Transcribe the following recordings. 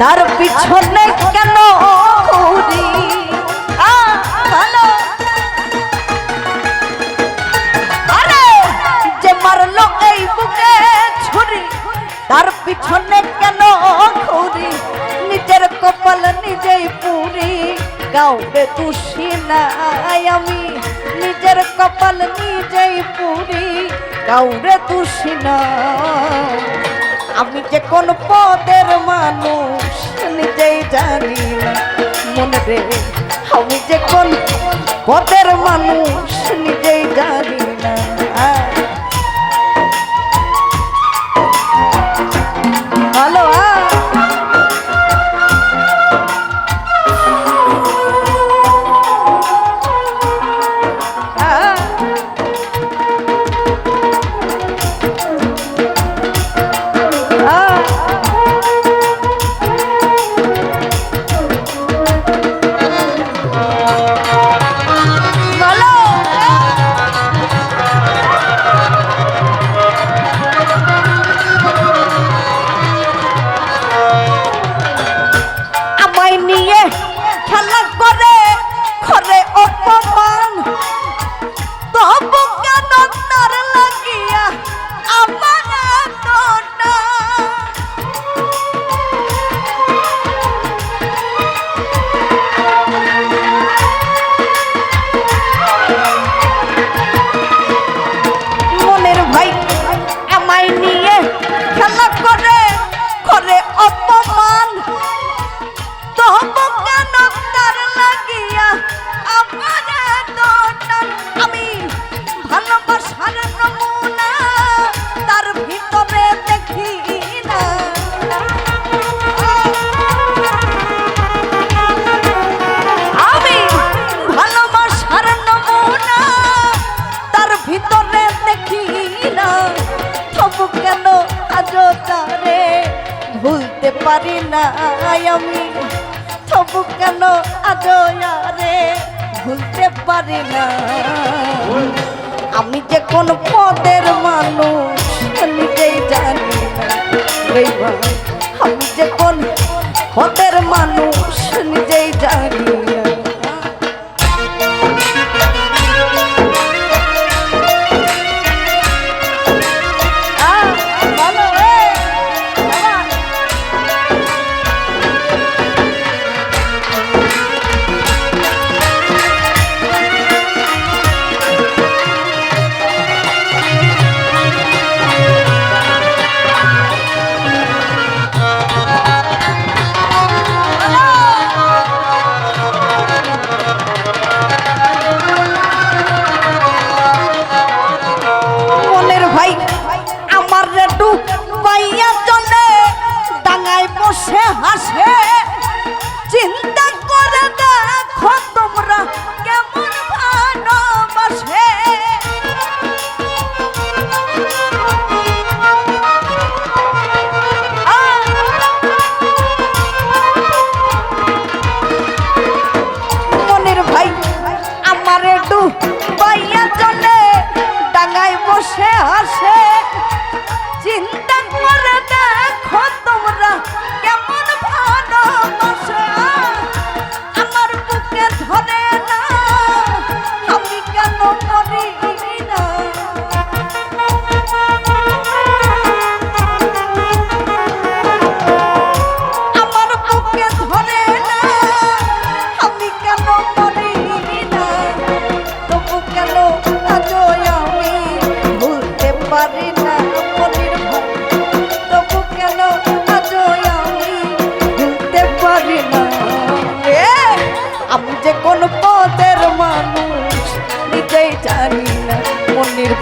তার পিছনে কেন যে মারলো এই বুকে ছুরি, তার পিছনে কেন ঘুরি নিজের কপাল নিজেই পুরি। কাউকে তুষি নাই আমি, নিজের কপাল নিজেই পুরি। কাউরে তুষি না। আমি যে কোন পদের মানুষ, নিজেই জানি মনে রে, আমি যে কোন পদের মানুষ, নিজেই জানি না। পারি না আমি। তবু কেন আজয়ারে ভুলতে পারি না? আমি যে কোন পদের মানুষ, নিজেই জানি না।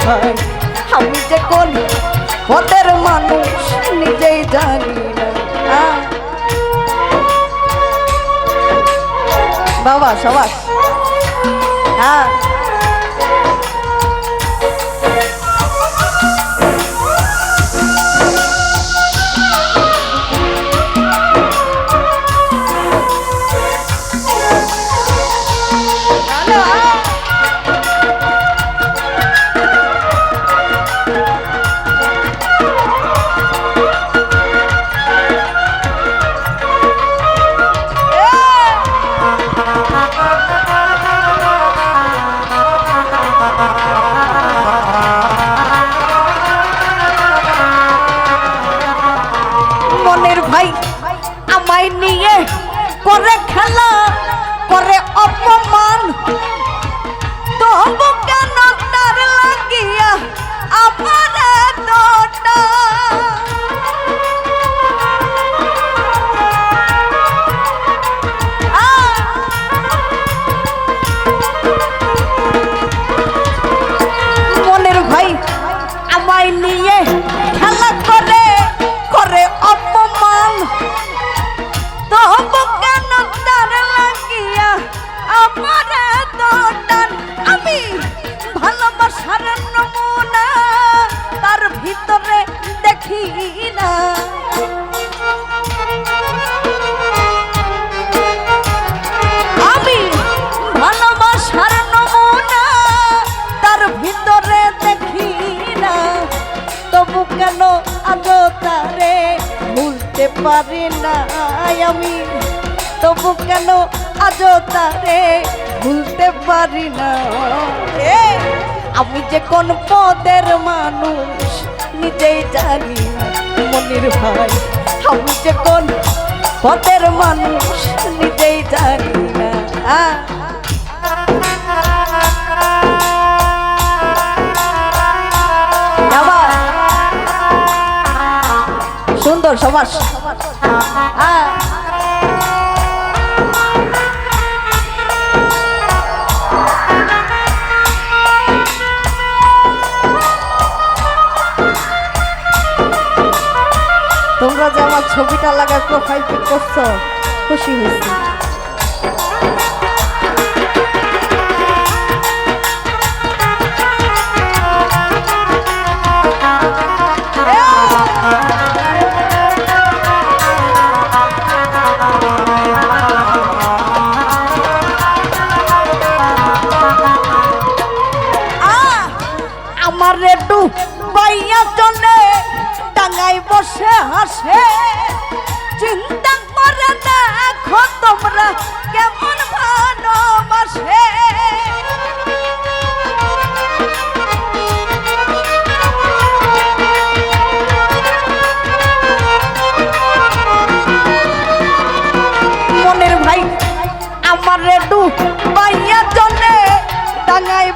ভাই আমি যে কোন পদের মানুষ নিজেই জানি না। বাবা সবাস। হ্যাঁ। নিয়ে করে পারি না আমি। তবু কেন আজ তারে ভুলতে পারি না? আমি যে কোন পদের মানুষ, নিজেই জানি মনির ভাই। আমি যে কোন পদের মানুষ, নিজেই জানি না। হ্যাঁ তোমরা যে আমার ছবিটা লাগায় প্রোফাইল করছ খুশি হয়েছি।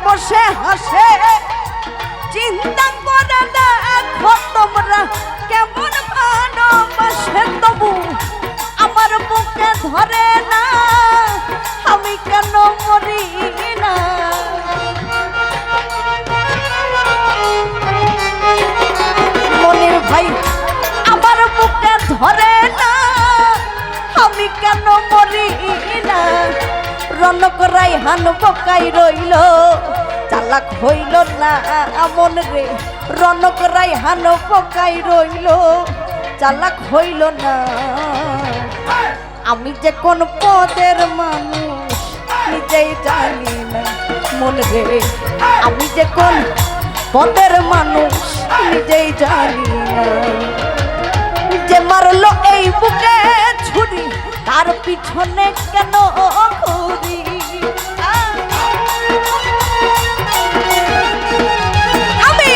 বসে হাসে। চিন্তা করে দেখো তোমরা কেমন ভালোবাসে তবু আমার বুকে ধরে না। আমি কেন মরি না? মনির ভাই, আমার বুকে ধরে না। আমি কেন মরি না? রনক রাই হান বকাই রইল, চালাক হইল না আমন রে। রনক রাই হান বকাই রইল, চালাক হইল না। আমি যে কোন পদের মানুষ, নিজেই জানি না মন রে। আমি যে কোন পদের মানুষ, নিজেই জানি না। যে মারলো এই বুকে ছুরি, তার পিছনে কেন ঘুরি? আমি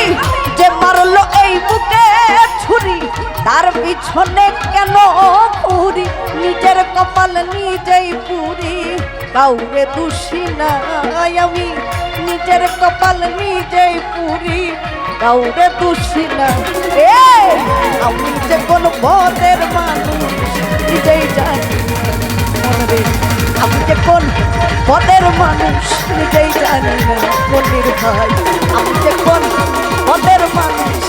যে মারলো এই বুকে ছুরি, তার পিছনে কেন ঘুরি? নিজের কপাল নিজেই পুরি, কাউরে দোষী নাই আমি। নিজের কপাল নিজেই পুরি, কাউরে দোষী না। এ আমি যে কোন পদের মানুষ, নিজেই জানি। আমি যে কোন পদের মানুষ, নিজেই জানি না মনির ভাই আমি যে কোন পদের মানুষ